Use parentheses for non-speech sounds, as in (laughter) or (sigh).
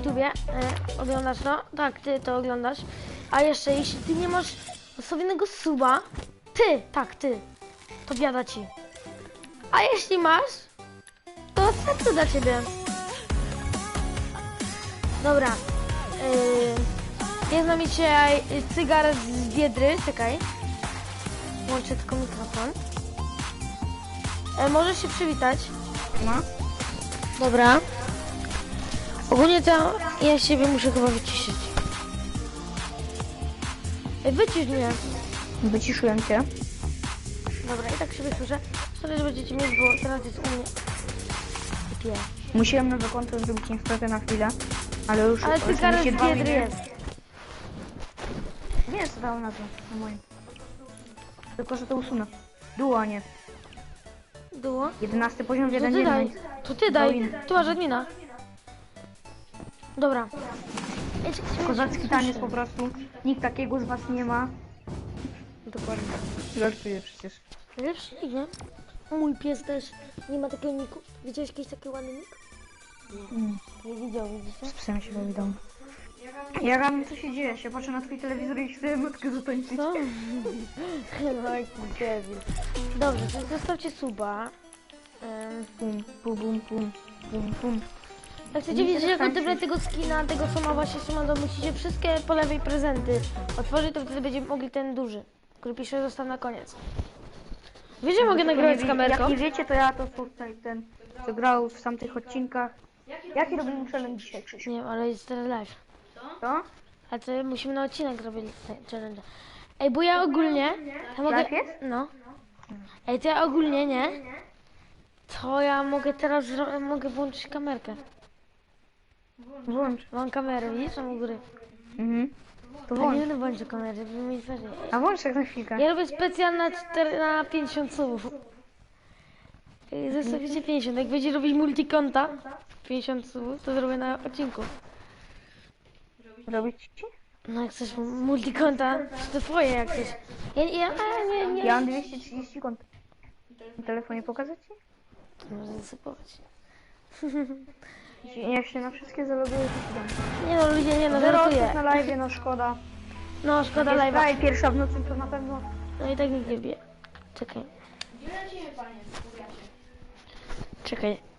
YouTubie e, oglądasz, no? Tak, ty to oglądasz. A jeszcze, jeśli ty nie masz ustawionego suba, ty, tak, ty, to biada ci. A jeśli masz, to serce dla ciebie. Dobra. Yy, jest z nami dzisiaj cygar z Biedry, czekaj. Włączę tylko mikrofon. E, możesz się przywitać. No. Dobra. Ogólnie to ja siebie muszę chyba wyciszyć. Ej, wycisz mnie. Wyciszyłem cię. Dobra, i tak siebie słyszę. Sorry, że będziecie mieć, bo teraz jest u mnie. Pie. Musiałem nowe konto zrobić niestety na chwilę, ale już Ale ty zaraz mi z dwa Biedry miliony- jest. Nie, co dało na to, na moim. Tylko, że to usunę. Duo, a nie. Było? 11 poziom w To jeden ty dzień. daj. To ty daj. Tu masz admina. Dobra. Kozacki taniec po prostu. Nikt takiego z was nie ma. Dokładnie. Żartuję przecież. Wiesz, nie? Mój pies też nie ma takiego niku. Widziałeś jakiś taki ładny nik? Mm. Nie widział, widzicie? Z psem się dom. Ja gram, co się dzieje? Się patrzę na twój telewizor i chcę matkę zatańczyć. Co? No jaki debil. Dobrze, to zostawcie suba. Em, Pum, pum, pum, pum, pum, pum. Jak chcecie wiedzieć jak odebrać tego skina, tego co ma właśnie Szymon, to musicie wszystkie po lewej prezenty otworzyć, to wtedy będziemy mogli ten duży, który pisze zostaw na koniec. Wiesz, że mogę nagrywać z Jak kamerką? nie wiecie, to ja to tutaj ten, co grał w tamtych odcinkach. Jaki robimy challenge dzisiaj, Krzysiu? Nie wiem, ale jest teraz live. To? A to musimy na odcinek robić challenge. Ej, bo ja ogólnie... Ja mogę... Live jest? No. Ej, to ja ogólnie, nie? To ja mogę teraz, mogę włączyć kamerkę. Włącz. Mam kamerę, widzisz, tam u góry. Mhm. To nie włącz. będę włączyć kamery, żeby mieć wrażenie. A włącz tak na chwilkę. Ja robię specjal na, 4, na 50 subów. Ej, Zostawicie 50. Jak będzie robić multikonta, 50 subów, to zrobię na odcinku. Robić ci? No jak chcesz multikonta, to twoje jak chcesz. Ja, ja, ja nie, nie. Ja mam 230 kont. Na telefonie pokazać ci? Może zasypować. (laughs) Jak się na wszystkie zaloguję, to dam. Nie no, ludzie, nie no, Zero żartuję. osób na live, no szkoda. No, szkoda Jest live'a. prawie pierwsza w nocy, to na pewno. No i tak nikt nie bije. Czekaj. Czekaj.